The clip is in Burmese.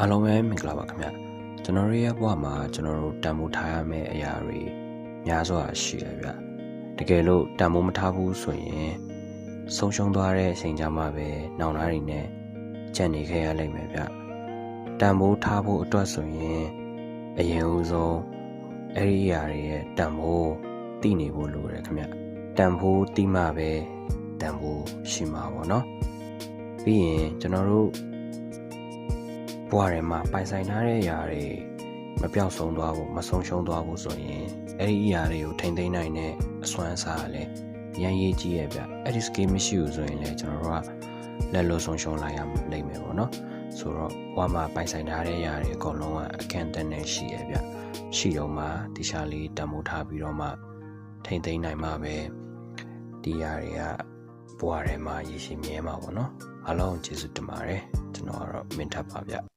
အားလုံးပဲမင်္ဂလာပါခင်ဗျကျွန်တော်တို့ရဲ့ဘဝမှာကျွန်တော်တို့တန်ဖိုးထားရမယ့်အရာတွေများစွာရှိရဗျတကယ်လို့တန်ဖိုးမထားဘူးဆိုရင်ဆုံးရှုံးသွားတဲ့အချိန်ကြမှာပဲနောင်နာတွေနဲ့ကြံ့နေခဲ့ရလိမ့်မယ်ဗျတန်ဖိုးထားဖို့အတွက်ဆိုရင်အရင်ဦးဆုံးအဲ့ဒီအရာတွေရဲ့တန်ဖိုးသိနေဖို့လိုတယ်ခင်ဗျတန်ဖိုးသိမှပဲတန်ဖိုးရှိမှာပေါ့နော်ပြီးရင်ကျွန်တော်တို့ ဘဝထဲမှာပိုင်ဆိုင်ထားတဲ့အရာတွေမပြောက်ဆုံးသွားဘူးမဆုံးရှုံးသွားဘူးဆိုရင်အဲ့ဒီအရာတွေကိုထိမ့်သိမ်းနိုင်တဲ့အစွမ်းအစားကလည်းရန်ရေးကြီးရဲ့ဗျအဲ့ဒီ skill မရှိဘူးဆိုရင်လည်းကျွန်တော်တို့ကလက်လို့ဆုံးရှုံးလိုက်ရလိမ့်မယ်ပေါ့နော်ဆိုတော့ဘဝမှာပိုင်ဆိုင်ထားတဲ့အရာတွေအကုန်လုံးကအခန့်တန်းနဲ့ရှိရဲ့ဗျရှိတော့မှတခြားလေးတံမိုးထားပြီးတော့မှထိမ့်သိမ်းနိုင်မှပဲဒီအရာတွေကဘဝထဲမှာရည်ရှိမြဲမှာပေါ့နော်အားလုံးကျေးဇူးတင်ပါတယ်ကျွန်တော်ကတော့မင်းထပ်ပါဗျ